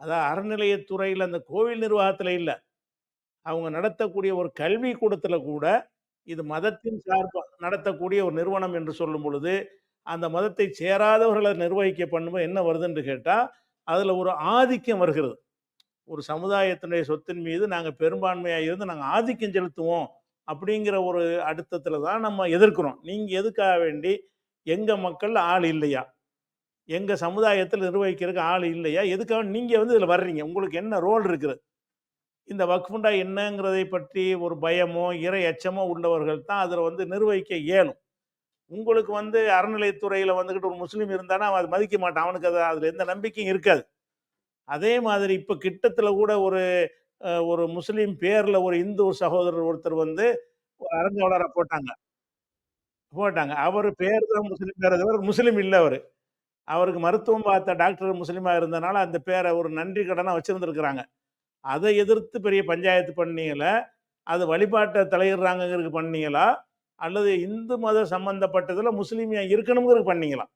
அதான் அறநிலையத்துறையில் அந்த கோவில் நிர்வாகத்தில் இல்லை அவங்க நடத்தக்கூடிய ஒரு கல்வி கூடத்தில் கூட, இது மதத்தின் சார்பாக நடத்தக்கூடிய ஒரு நிறுவனம் என்று சொல்லும் பொழுது, அந்த மதத்தை சேராதவர்களை நிர்வகிக்க பண்ணும்போது என்ன வருதுன்னு கேட்டால் அதில் ஒரு ஆதிக்கம் வருகிறது. ஒரு சமுதாயத்தினுடைய சொத்தின் மீது நாங்கள் பெரும்பான்மையாக இருந்து நாங்கள் ஆதிக்கம் செலுத்துவோம். அப்படிங்கிற ஒரு அடுத்தத்தில் தான் நம்ம எதிர்க்கிறோம். நீங்கள் எதுக்காக வேண்டி, எங்கள் மக்கள் ஆள் இல்லையா? எங்கள் சமுதாயத்தில் நிர்வகிக்கிறதுக்கு ஆள் இல்லையா? எதுக்காக நீங்கள் வந்து இதில் வர்றீங்க? உங்களுக்கு என்ன ரோல் இருக்குது? இந்த வக்ஃபுண்டா என்னங்கிறதை பற்றி ஒரு பயமோ, இறை அச்சமோ உள்ளவர்கள் தான் அதில் வந்து நிர்வகிக்க இயலும். உங்களுக்கு வந்து அறநிலைத்துறையில் வந்துக்கிட்டு ஒரு முஸ்லீம் இருந்தானா, அவன் அத மதிக்க மாட்டான். அவனுக்கு அது அதில் எந்த நம்பிக்கையும் இருக்காது. அதே மாதிரி இப்போ கிட்டத்தில் கூட ஒரு ஒரு முஸ்லீம் பேரில் ஒரு இந்து சகோதரர் ஒருத்தர் வந்து ஒரு போட்டாங்க. போட்டாங்க. அவர் பேர் தான் முஸ்லீம் பேர் தவிர முஸ்லீம் இல்லை அவர் அவருக்கு மருத்துவம் பார்த்த டாக்டர் முஸ்லீமாக இருந்தனால, அந்த பேரை ஒரு நன்றி கடனாக வச்சுருந்துருக்குறாங்க அதை எதிர்த்து பெரிய பஞ்சாயத்து பண்ணீங்களா? அது வழிபாட்டை தலையிடுறாங்கங்கிறதுக்கு பண்ணீங்களா? அல்லது இந்து மத சம்மந்தப்பட்டதில் முஸ்லீமியாக இருக்கணுங்கிறது இருக்கணும்ங்கிறதுக்கு பண்ணீங்களா?